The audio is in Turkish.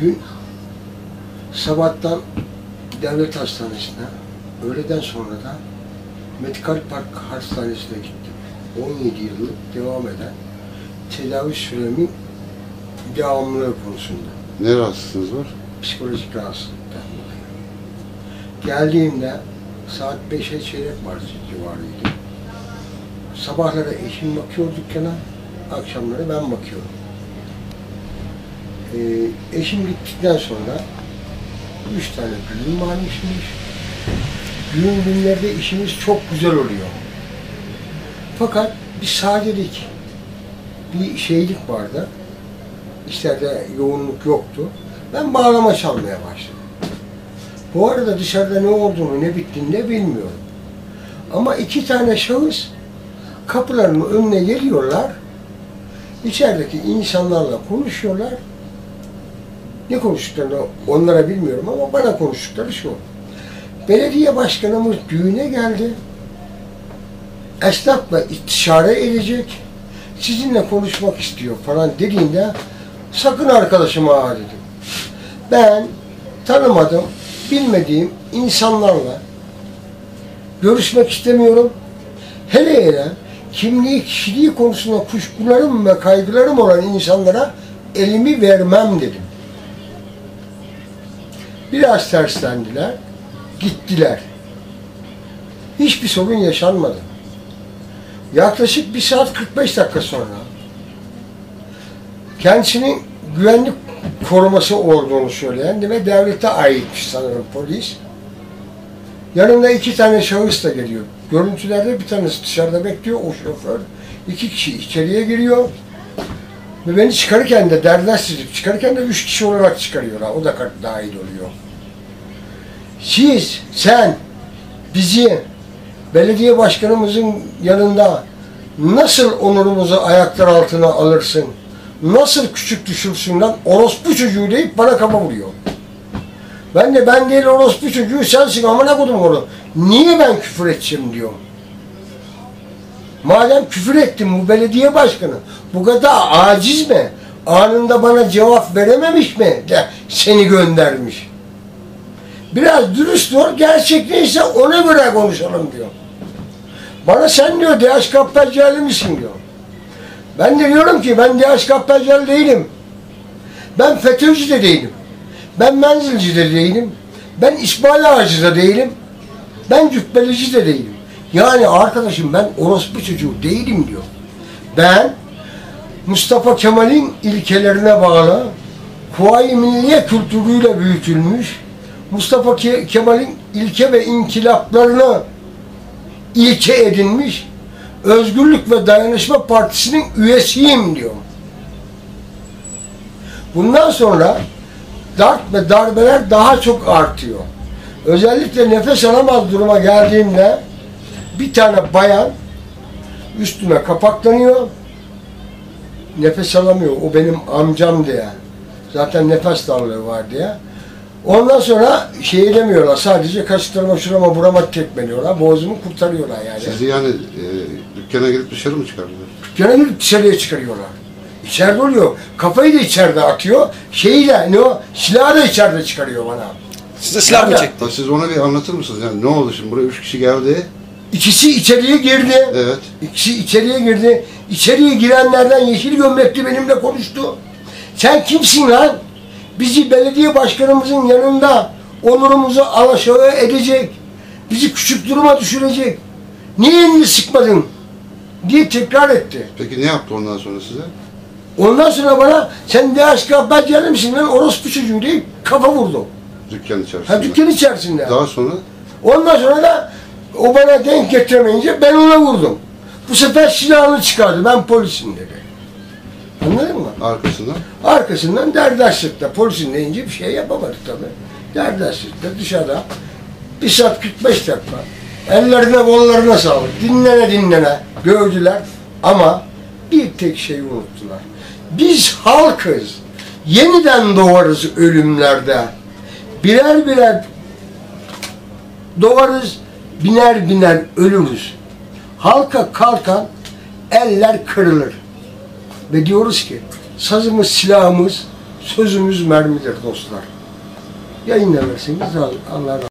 Dün sabahtan devlet hastanesine, öğleden sonra da Medikal Park Hastanesi'ne gittim. 17 yıllık devam eden tedavi süremin devamlılığı konusunda. Ne rahatsızlığınız var? Psikolojik rahatsızlıktan dolayı. Geldiğimde saat 5'e çeyrek var civarıydı. Sabahları eşim bakıyor dükkana, akşamları ben bakıyorum. Eşim gittikten sonra üç tane düğün varmışmış. Düğün günlerde işimiz çok güzel oluyor. Fakat bir sadelik, bir şeylik vardı. İşlerde yoğunluk yoktu. Ben bağlama çalmaya başladım. Bu arada dışarıda ne olduğunu, ne bittiğini de bilmiyorum. Ama iki tane şahıs kapıların önüne geliyorlar. İçerideki insanlarla konuşuyorlar. Ne konuştuklarını onlara bilmiyorum ama bana konuştukları şu. Belediye başkanımız düğüne geldi. Esnafla istişare edecek. Sizinle konuşmak istiyor falan dediğinde sakın arkadaşıma ha dedim. Ben tanımadım, bilmediğim insanlarla görüşmek istemiyorum. Hele hele kimliği, kişiliği konusunda kuşkularım ve kaygılarım olan insanlara elimi vermem dedim. Biraz terslendiler, gittiler. Hiçbir sorun yaşanmadı. Yaklaşık bir saat 45 dakika sonra kendisinin güvenlik koruması olduğunu söyleyen ve devlete aitmiş sanırım polis. Yanında iki tane şahıs da geliyor. Görüntülerde bir tanesi dışarıda bekliyor, o şoför. İki kişi içeriye giriyor. Ve beni çıkarırken de derdleştirip çıkarırken de üç kişi olarak çıkarıyorlar. O da dahil oluyor. Siz, sen, bizi belediye başkanımızın yanında nasıl onurumuzu ayaklar altına alırsın? Nasıl küçük düşürsün lan? Orospu çocuğu deyip bana kafa vuruyor. Ben de ben değil orospu çocuğu sensin amına kodum onu. Niye ben küfür edeceğim diyor. Madem küfür ettim bu belediye başkanı bu kadar aciz mi? Anında bana cevap verememiş mi? De seni göndermiş. Biraz dürüst ol, gerçek neyse ona göre konuşalım diyor. Bana sen diyor DH Kappelcali misin diyor. Ben de diyorum ki ben DH Kappelcali değilim. Ben FETÖ'cü de değilim. Ben menzilci de değilim. Ben İsmail Ağacı da değilim. Ben cübbelici de değilim. Yani arkadaşım ben orospu çocuğu değilim diyor. Ben Mustafa Kemal'in ilkelerine bağlı Kuvayi Milliye kültürüyle büyütülmüş Mustafa Kemal'in ilke ve inkılaplarını ilke edinmiş Özgürlük ve Dayanışma Partisi'nin üyesiyim diyor. Bundan sonra darp ve darbeler daha çok artıyor. Özellikle nefes alamaz duruma geldiğimde bir tane bayan üstüme kapaklanıyor. Nefes alamıyor. O benim amcam diye. Zaten nefes darlığı var diye. Ondan sonra şey demiyorlar. Sadece kaşıklarıma şurama burama tekmeliyorlar. Boğazumu kurtarıyorlar yani. Sizi yani e, dükkana girip dışarı mı çıkardılar? Dükkana girip dışarıya çıkarıyorlar. İçeride oluyor. Kafayı da içeride atıyor. Şeyi de ne o? Silahı da içeride çıkarıyor bana. Size silah mı çekti? Siz ona bir anlatır mısınız? Yani ne oldu şimdi? Buraya üç kişi geldi. İkisi içeriye girdi. Evet. İkisi içeriye girdi. İçeriye girenlerden yeşil gömlekli benimle konuştu. Sen kimsin lan? Bizi belediye başkanımızın yanında onurumuzu alaşağı edecek. Bizi küçük duruma düşürecek. Niye elini sıkmadın? diye tekrar etti. Peki ne yaptı ondan sonra size? Ondan sonra bana sen de aşk ben misin lan orospu çocuğu diye kafa vurdu. Dükkan içerisinde. Ha dükkan içerisinde. Daha sonra Ondan sonra da o bana denk getiremeyince ben ona vurdum. Bu sefer silahını çıkardı. Ben polisim dedi. Anladın mı? arkasından Arkasından derdaşlıkta. Polisin deyince bir şey yapamadık tabii. Derdaşlıkta dışarıda bir saat 45 dakika. Ellerine kollarına sağlık. Dinlene dinlene gördüler ama bir tek şeyi unuttular. Biz halkız. Yeniden doğarız ölümlerde. Birer birer doğarız, biner biner ölürüz. Halka kalkan eller kırılır. Ve diyoruz ki sazımız, silahımız Sözümüz mermidir dostlar. Yayınlamasınız Allah razı